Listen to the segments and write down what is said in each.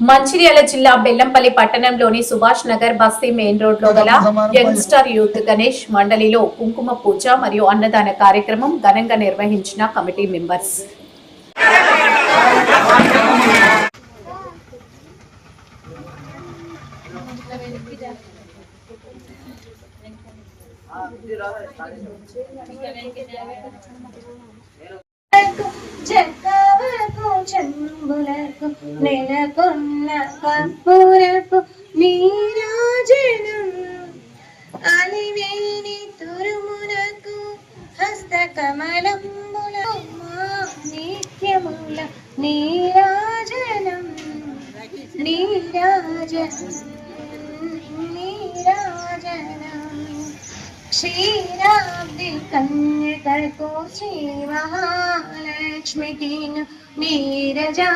మంచిర్యాల జిల్లా బెల్లంపల్లి పట్టణంలోని సుభాష్ నగర్ బస్తీ మెయిన్ రోడ్లో గల యంగ్స్టర్ యూత్ గణేష్ మండలిలో కుంకుమ పూజ మరియు అన్నదాన కార్యక్రమం ఘనంగా నిర్వహించిన కమిటీ మెంబర్స్. నెలకొన్న కర్పూరపు నీరాజనం అలివేని హస్త కమలంబుల నిత్యముల నీరాజనం నీరాజనం నీరాజనం శ్రీరాబ్ది కన్యకరకు శ్రీ మహాలక్ష్మికి నీరజాలయములకు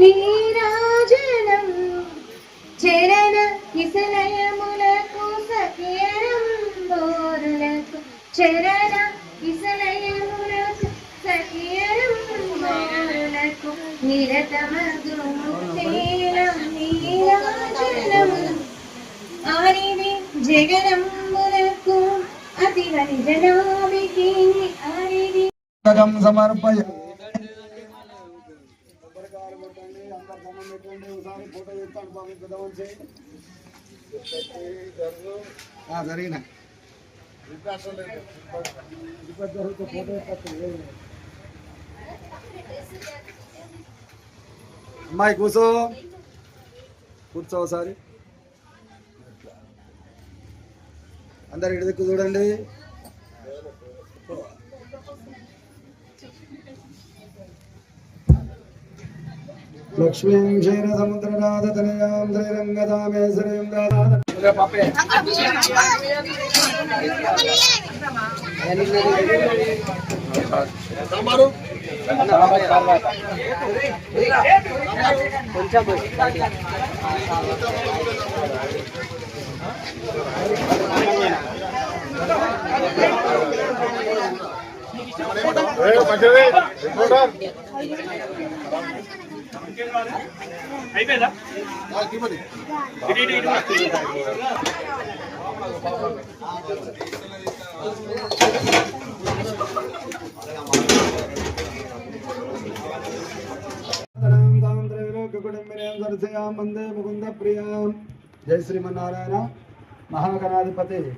నీరాజనం. చరణ విసలయములకు సఖియరం బోరులకు చరణ విసలయములకు సఖియరం బోరులకు నిరతమగుముక్తేన సమర్పయ జరిగిన. అమ్మాయి కూర్చో కూర్చో ఒకసారి. అందరు ఇటు దిక్కు చూడండి. లక్ష్మీం క్షీర సముద్రనాథ తనయాం శ్రీరంగదామేశ్వరీం దాదాద వందే ముకుంద ప్రియాం జై శ్రీమన్నారాయణ. మహాగణాధిపతి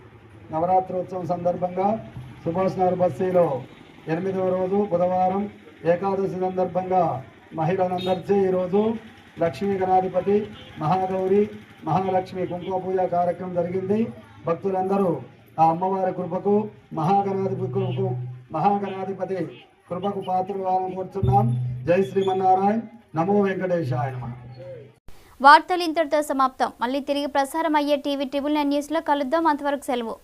నవరాత్రోత్సవం సందర్భంగా సుభాష్ నగర్ బస్సీలో ఎనిమిదవ రోజు బుధవారం ఏకాదశి సందర్భంగా మహిళలందరిచే ఈరోజు. లక్ష్మీ గణాధిపతి మహాగౌరి మహాలక్ష్మి కుంకుమ పూజ కార్యక్రమం జరిగింది. భక్తులందరూ ఆ అమ్మవారి కృపకు మహాగణాధిపతి కృపకు మహాగణాధిపతి కృపకు పాత్రలు కావాలని కోరుతున్నాం జై శ్రీమన్నారాయణ. నమో వెంకటేశాయ వార్తలు ఇంతటితో సమాప్తం. మళ్ళీ తిరిగి ప్రసారం అయ్యే టీవీ ట్రిబుల్ నైన్ న్యూస్లో కలుద్దాం. అంతవరకు సెలవు.